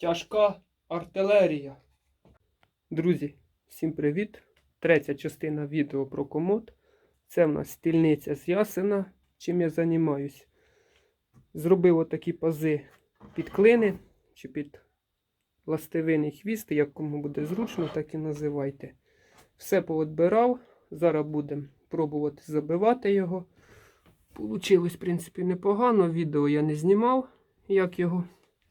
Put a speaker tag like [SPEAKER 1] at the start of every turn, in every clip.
[SPEAKER 1] Тяжка артилерія. Друзі, всім привіт! Третя частина відео про комод. Це в нас стільниця з ясена, чим я займаюсь. Зробив отакі пази під клини чи під ластовинний хвіст, як кому буде зручно, так і називайте. Все поотбирав. Зараз будемо пробувати забивати його. Получилось, в принципі, непогано. Відео я не знімав, як його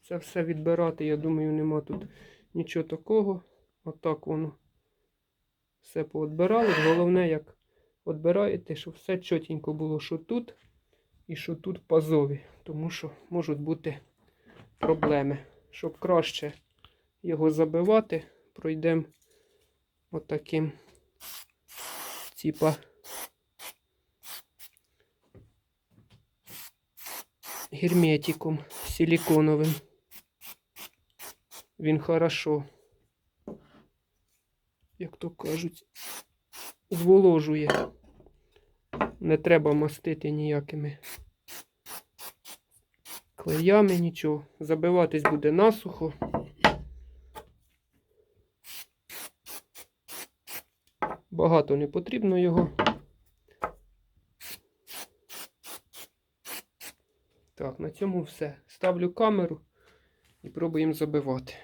[SPEAKER 1] це все відбирати. Я думаю, нема тут нічого такого. Отак воно все поотбирали. Головне, як відбираєте, щоб все чотенько було, що тут і що тут пазові. Тому що можуть бути проблеми. Щоб краще його забивати, пройдемо отаким, типа, герметиком силиконовим. Він хорошо, як то кажуть, зволожує. Не треба мастити ніякими клеями, нічого. Забиватись буде насухо. Багато не потрібно його. Так, на цьому все. Ставлю камеру і пробуємо забивати.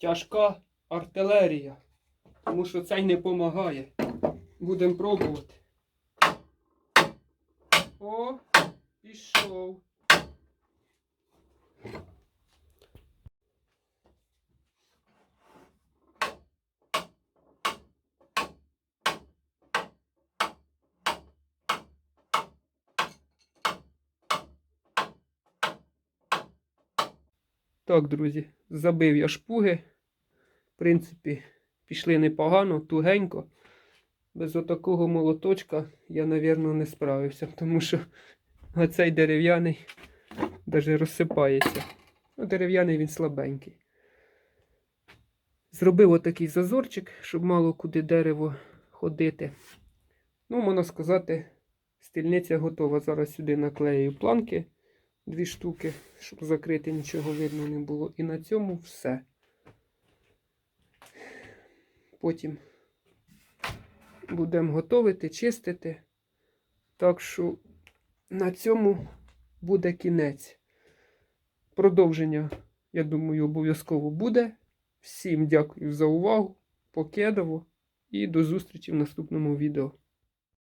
[SPEAKER 1] Тяжка артилерія. Тому що цей не допомагає. Будемо пробувати. О, пішов. Так, друзі, забив я шпуги. В принципі, пішли непогано, тугенько. Без отакого молоточка я, напевно, не справився, тому що цей дерев'яний навіть розсипається. Ну, дерев'яний він слабенький. Зробив отакий зазорчик, щоб мало куди дерево ходити. Ну, можна сказати, стільниця готова. Зараз сюди наклею планки дві штуки, щоб закрити, нічого видно не було. І на цьому все. Потім будемо готувати, чистити. Так що на цьому буде кінець. Продовження, я думаю, обов'язково буде. Всім дякую за увагу. Покедово і до зустрічі в наступному відео.